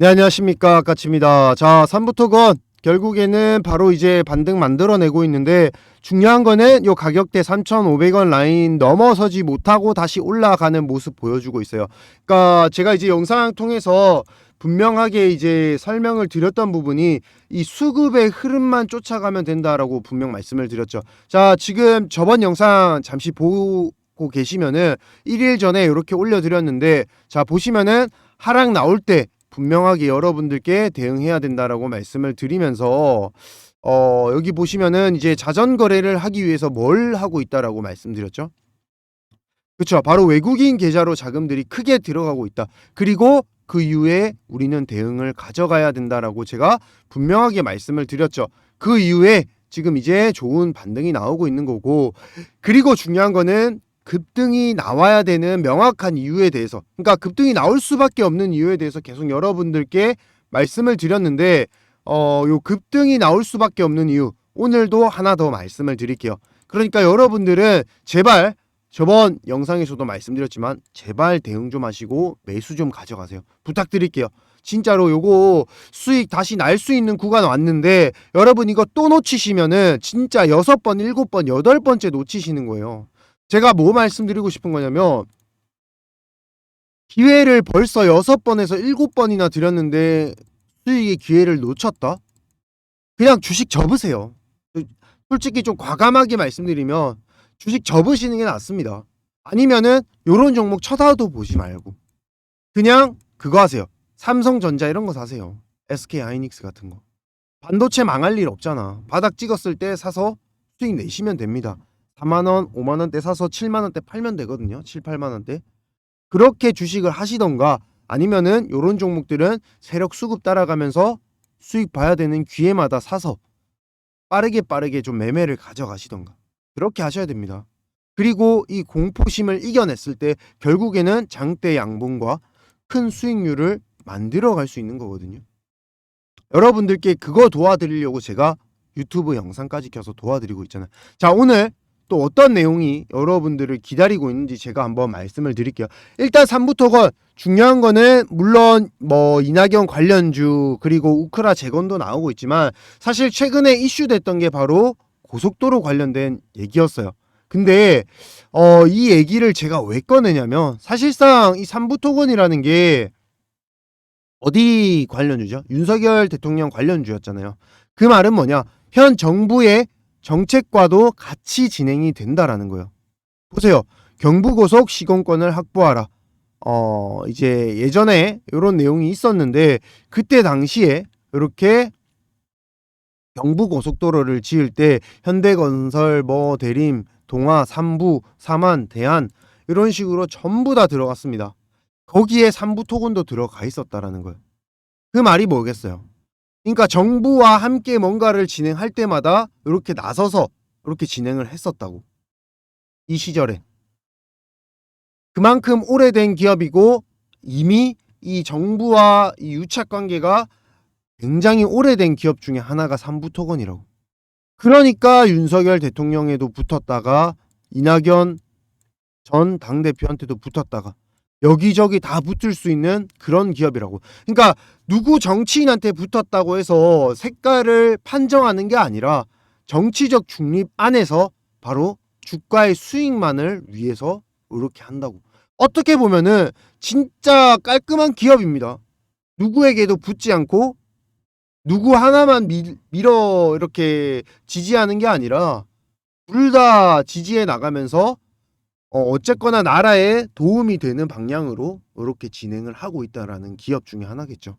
네, 안녕하십니까. 까치입니다. 자, 3부터 건 결국에는 바로 이제 반등 만들어내고 있는데 중요한 거는 요 가격대 3,500원 라인 넘어서지 못하고 다시 올라가는 모습 보여주고 있어요. 그러니까 제가 이제 영상 통해서 분명하게 이제 설명을 드렸던 부분이 이 수급의 흐름만 쫓아가면 된다라고 분명 말씀을 드렸죠. 자, 지금 저번 영상 잠시 보고 계시면은 1일 전에 이렇게 올려드렸는데 자, 보시면은 하락 나올 때 분명하게 여러분들께 대응해야 된다라고 말씀을 드리면서 어, 여기 보시면은 이제 자전 거래를 하기 위해서 뭘 하고 있다라고 말씀드렸죠. 그렇죠. 바로 외국인 계좌로 자금들이 크게 들어가고 있다. 그리고 그 이후에 우리는 대응을 가져가야 된다라고 제가 분명하게 말씀을 드렸죠. 그 이후에 지금 이제 좋은 반등이 나오고 있는 거고 그리고 중요한 거는 급등이 나와야 되는 명확한 이유에 대해서 그러니까 급등이 나올 수밖에 없는 이유에 대해서 계속 여러분들께 말씀을 드렸는데 어 요 급등이 나올 수밖에 없는 이유 오늘도 하나 더 말씀을 드릴게요. 그러니까 여러분들은 제발 저번 영상에서도 말씀드렸지만 제발 대응 좀 하시고 매수 좀 가져가세요. 부탁드릴게요. 진짜로 요거 수익 다시 날 수 있는 구간 왔는데 여러분 이거 또 놓치시면은 진짜 여섯 번, 일곱 번, 여덟 번째 놓치시는 거예요. 제가 뭐 말씀드리고 싶은 거냐면 기회를 벌써 여섯 번에서 일곱 번이나 드렸는데 수익의 기회를 놓쳤다? 그냥 주식 접으세요. 솔직히 좀 과감하게 말씀드리면 주식 접으시는 게 낫습니다. 아니면은 요런 종목 쳐다도 보지 말고 그냥 그거 하세요. 삼성전자 이런 거 사세요. SK 하이닉스 같은 거. 반도체 망할 일 없잖아. 바닥 찍었을 때 사서 수익 내시면 됩니다. 4만 원, 5만 원대 사서 7만 원대 팔면 되거든요. 7, 8만 원대. 그렇게 주식을 하시던가 아니면은 요런 종목들은 세력 수급 따라가면서 수익 봐야 되는 기회마다 사서 빠르게 빠르게 좀 매매를 가져가시던가 그렇게 하셔야 됩니다. 그리고 이 공포심을 이겨냈을 때 결국에는 장대 양봉과 큰 수익률을 만들어 갈 수 있는 거거든요. 여러분들께 그거 도와드리려고 제가 유튜브 영상까지 켜서 도와드리고 있잖아요. 자, 오늘 또 어떤 내용이 여러분들을 기다리고 있는지 제가 한번 말씀을 드릴게요. 일단 3부터 건 중요한 거는 물론 뭐 이낙연 관련주 그리고 우크라 재건도 나오고 있지만 사실 최근에 이슈됐던 게 바로 고속도로 관련된 얘기였어요. 근데 어, 이 얘기를 제가 왜 꺼내냐면 사실상 이 3부 토건이라는 게 어디 관련주죠? 윤석열 대통령 관련주였잖아요. 그 말은 뭐냐? 현 정부의 정책과도 같이 진행이 된다라는 거예요. 보세요. 경부고속 시공권을 확보하라. 어, 이제 예전에 이런 내용이 있었는데 그때 당시에 이렇게 경부고속도로를 지을 때 현대건설, 뭐 대림, 동아, 삼부, 삼안, 대한 이런 식으로 전부 다 들어갔습니다. 거기에 삼부 토건도 들어가 있었다라는 거예요. 그 말이 뭐겠어요? 그러니까 정부와 함께 뭔가를 진행할 때마다 이렇게 나서서 이렇게 진행을 했었다고. 이 시절에. 그만큼 오래된 기업이고 이미 이 정부와 이 유착 관계가 굉장히 오래된 기업 중에 하나가 삼부토건이라고. 그러니까 윤석열 대통령에도 붙었다가 이낙연 전 당대표한테도 붙었다가 여기저기 다 붙을 수 있는 그런 기업이라고. 그러니까 누구 정치인한테 붙었다고 해서 색깔을 판정하는 게 아니라 정치적 중립 안에서 바로 주가의 수익만을 위해서 이렇게 한다고. 어떻게 보면은 진짜 깔끔한 기업입니다. 누구에게도 붙지 않고 누구 하나만 밀, 밀어 이렇게 지지하는 게 아니라 둘 다 지지해 나가면서 어, 어쨌거나 나라에 도움이 되는 방향으로 이렇게 진행을 하고 있다라는 기업 중에 하나겠죠.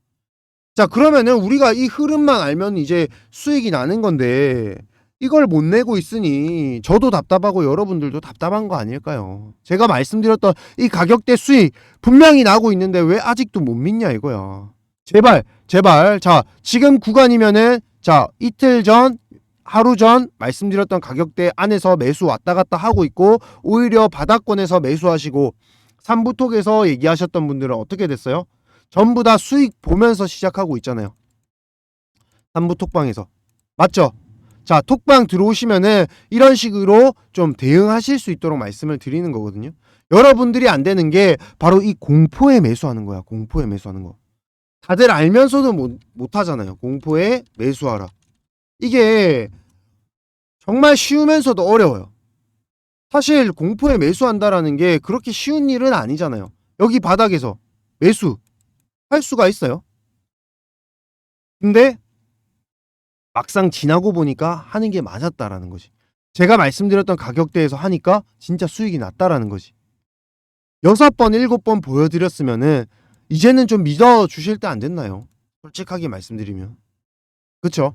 자, 그러면은 우리가 이 흐름만 알면 이제 수익이 나는 건데 이걸 못 내고 있으니 저도 답답하고 여러분들도 답답한 거 아닐까요? 제가 말씀드렸던 이 가격대 수익 분명히 나고 있는데 왜 아직도 못 믿냐 이거야. 제발, 제발. 자, 지금 구간이면은 자, 이틀 전 하루 전 말씀드렸던 가격대 안에서 매수 왔다 갔다 하고 있고 오히려 바닥권에서 매수하시고 삼부톡에서 얘기하셨던 분들은 어떻게 됐어요? 전부 다 수익 보면서 시작하고 있잖아요. 삼부톡방에서 맞죠? 자 톡방 들어오시면은 이런 식으로 좀 대응하실 수 있도록 말씀을 드리는 거거든요. 여러분들이 안 되는 게 바로 이 공포에 매수하는 거야. 공포에 매수하는 거. 다들 알면서도 못, 못 하잖아요. 공포에 매수하라. 이게 정말 쉬우면서도 어려워요. 사실 공포에 매수한다라는 게 그렇게 쉬운 일은 아니잖아요. 여기 바닥에서 매수 할 수가 있어요. 근데 막상 지나고 보니까 하는 게 맞았다라는 거지. 제가 말씀드렸던 가격대에서 하니까 진짜 수익이 났다라는 거지. 여섯 번, 일곱 번 보여드렸으면은 이제는 좀 믿어 주실 때 안 됐나요? 솔직하게 말씀드리면. 그쵸?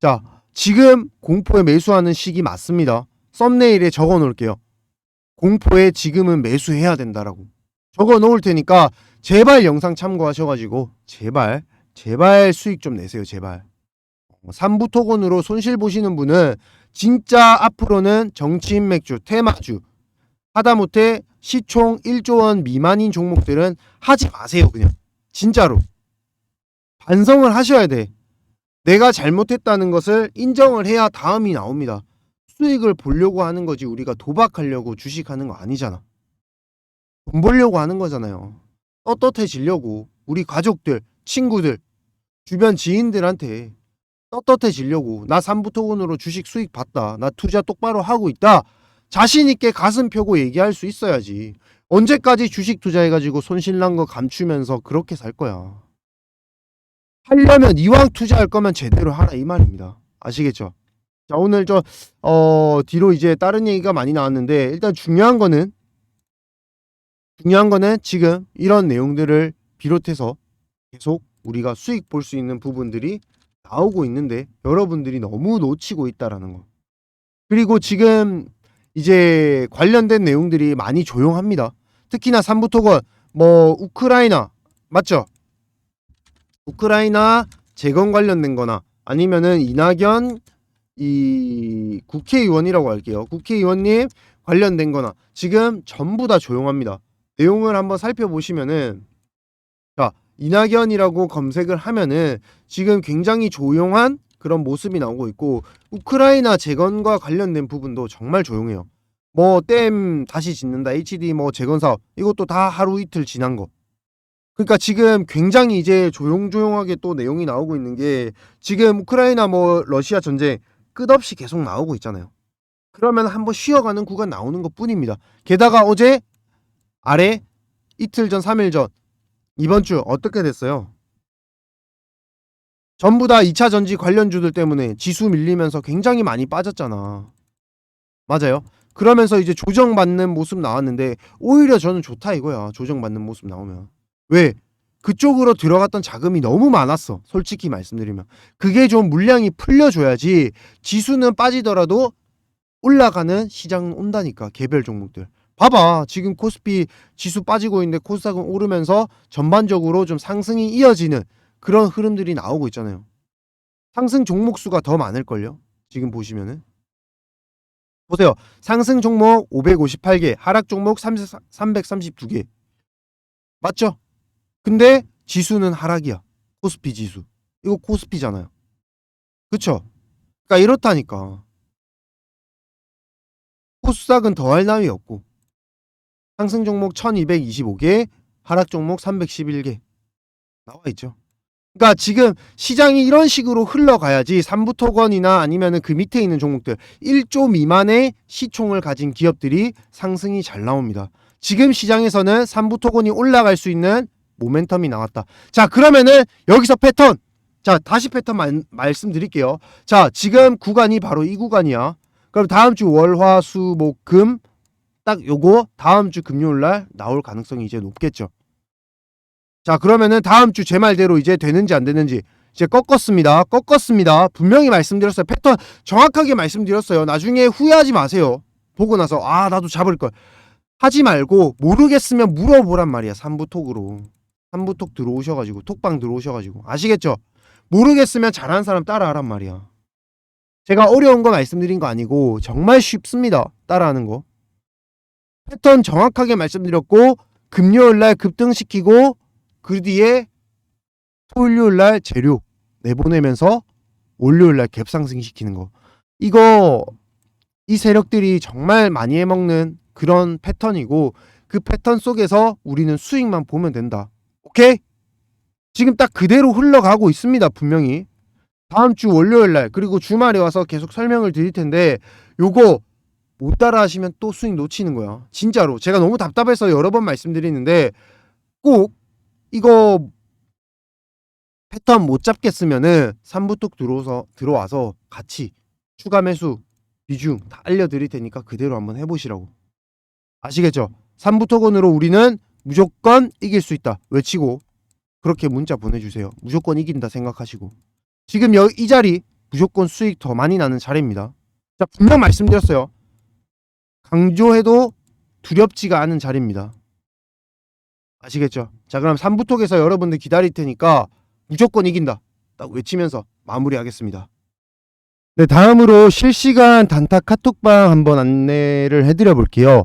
자, 지금 공포에 매수하는 시기 맞습니다. 썸네일에 적어 놓을게요. 공포에 지금은 매수해야 된다라고. 적어 놓을 테니까 제발 영상 참고하셔가지고 제발 제발 수익 좀 내세요 제발. 3부 토건으로 손실 보시는 분은 진짜 앞으로는 정치인 맥주, 테마주 하다못해 시총 1조 원 미만인 종목들은 하지 마세요 그냥 진짜로 반성을 하셔야 돼 내가 잘못했다는 것을 인정을 해야 다음이 나옵니다. 수익을 보려고 하는 거지 우리가 도박하려고 주식하는 거 아니잖아. 돈 벌려고 하는 거잖아요. 떳떳해지려고 우리 가족들 친구들 주변 지인들한테 떳떳해지려고 나 삼부토건으로 주식 수익 봤다 나 투자 똑바로 하고 있다 자신 있게 가슴 펴고 얘기할 수 있어야지. 언제까지 주식 투자해가지고 손실난 거 감추면서 그렇게 살 거야 하려면 이왕 투자할 거면 제대로 하라 이 말입니다 아시겠죠 자 오늘 저 어 뒤로 이제 다른 얘기가 많이 나왔는데 일단 중요한 거는 중요한 거는 지금 이런 내용들을 비롯해서 계속 우리가 수익 볼 수 있는 부분들이 나오고 있는데 여러분들이 너무 놓치고 있다라는 거. 그리고 지금 이제 관련된 내용들이 많이 조용합니다. 특히나 삼부토건 뭐 우크라이나 맞죠? 우크라이나 재건 관련된 거나 아니면은 이낙연 이 국회의원이라고 할게요. 국회의원님 관련된 거나 지금 전부 다 조용합니다. 내용을 한번 살펴보시면은 자, 이낙연이라고 검색을 하면은 지금 굉장히 조용한 그런 모습이 나오고 있고 우크라이나 재건과 관련된 부분도 정말 조용해요. 뭐 댐 다시 짓는다 HD 뭐 재건 사업 이것도 다 하루 이틀 지난 거. 그러니까 지금 굉장히 이제 조용조용하게 또 내용이 나오고 있는 게 지금 우크라이나 뭐 러시아 전쟁 끝없이 계속 나오고 있잖아요. 그러면 한번 쉬어가는 구간 나오는 것 뿐입니다. 게다가 어제 아래 이틀 전, 3일 전 이번 주 어떻게 됐어요? 전부 다 2차 전지 관련주들 때문에 지수 밀리면서 굉장히 많이 빠졌잖아. 맞아요. 그러면서 이제 조정받는 모습 나왔는데 오히려 저는 좋다 이거야. 조정받는 모습 나오면. 왜? 그쪽으로 들어갔던 자금이 너무 많았어. 솔직히 말씀드리면. 그게 좀 물량이 풀려줘야지 지수는 빠지더라도 올라가는 시장은 온다니까. 개별 종목들. 봐봐. 지금 코스피 지수 빠지고 있는데 코스닥은 오르면서 전반적으로 좀 상승이 이어지는 그런 흐름들이 나오고 있잖아요. 상승 종목 수가 더 많을걸요? 지금 보시면은. 보세요. 상승 종목 558개, 하락 종목 332개. 맞죠? 근데 지수는 하락이야. 코스피 지수. 이거 코스피잖아요. 그쵸? 그러니까 이렇다니까. 코스닥은 더할 나위 없고 상승 종목 1225개, 하락 종목 311개 나와 있죠. 그러니까 지금 시장이 이런 식으로 흘러가야지 삼부토건이나 아니면은 그 밑에 있는 종목들 1조 미만의 시총을 가진 기업들이 상승이 잘 나옵니다. 지금 시장에서는 삼부토건이 올라갈 수 있는 모멘텀이 나왔다. 자, 그러면은 여기서 패턴. 자, 다시 패턴 말, 말씀드릴게요. 자, 지금 구간이 바로 이 구간이야. 그럼 다음 주 월, 화, 수, 목, 금. 딱 요거 다음 주 금요일 날 나올 가능성이 이제 높겠죠. 자, 그러면은 다음 주 제 말대로 이제 되는지 안 되는지 이제 꺾었습니다. 꺾었습니다. 분명히 말씀드렸어요. 패턴 정확하게 말씀드렸어요. 나중에 후회하지 마세요. 보고 나서 아, 나도 잡을 걸. 하지 말고 모르겠으면 물어보란 말이야. 삼부톡으로. 삼부톡 들어오셔가지고 톡방 들어오셔가지고 아시겠죠? 모르겠으면 잘하는 사람 따라하란 말이야. 제가 어려운 거 말씀드린 거 아니고 정말 쉽습니다. 따라하는 거. 패턴 정확하게 말씀드렸고 금요일 날 급등시키고 그 뒤에 토요일 날 재료 내보내면서 월요일 날 갭상승 시키는 거. 이거 이 세력들이 정말 많이 해먹는 그런 패턴이고 그 패턴 속에서 우리는 수익만 보면 된다. 오케이? 지금 딱 그대로 흘러가고 있습니다. 분명히. 다음 주 월요일 날 그리고 주말에 와서 계속 설명을 드릴 텐데 요거 못 따라 하시면 또 수익 놓치는 거야. 진짜로. 제가 너무 답답해서 여러 번 말씀드리는데 꼭 이거 패턴 못 잡겠으면은 3부 뚝 들어와서 같이 추가 매수 비중 다 알려드릴 테니까 그대로 한번 해보시라고. 아시겠죠? 3부 토건으로 우리는 무조건 이길 수 있다. 외치고 그렇게 문자 보내주세요. 무조건 이긴다 생각하시고. 지금 여, 이 자리 무조건 수익 더 많이 나는 자리입니다. 자, 분명 말씀드렸어요. 강조해도 두렵지가 않은 자리입니다. 아시겠죠? 자, 그럼 3부톡에서 여러분들 기다릴 테니까 무조건 이긴다. 딱 외치면서 마무리하겠습니다. 네, 다음으로 실시간 단타 카톡방 한번 안내를 해드려 볼게요.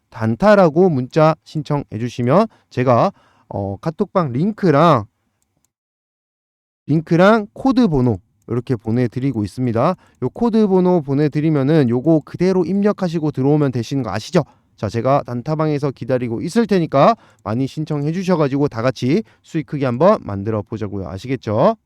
단타라고 문자 신청해 주시면 제가 어, 카톡방 링크랑 링크랑 코드 번호 이렇게 보내드리고 있습니다. 요 코드 번호 보내드리면은 요거 그대로 입력하시고 들어오면 되시는 거 아시죠? 자, 제가 단타방에서 기다리고 있을 테니까 많이 신청해 주셔가지고 다 같이 수익 크게 한번 만들어 보자고요. 아시겠죠?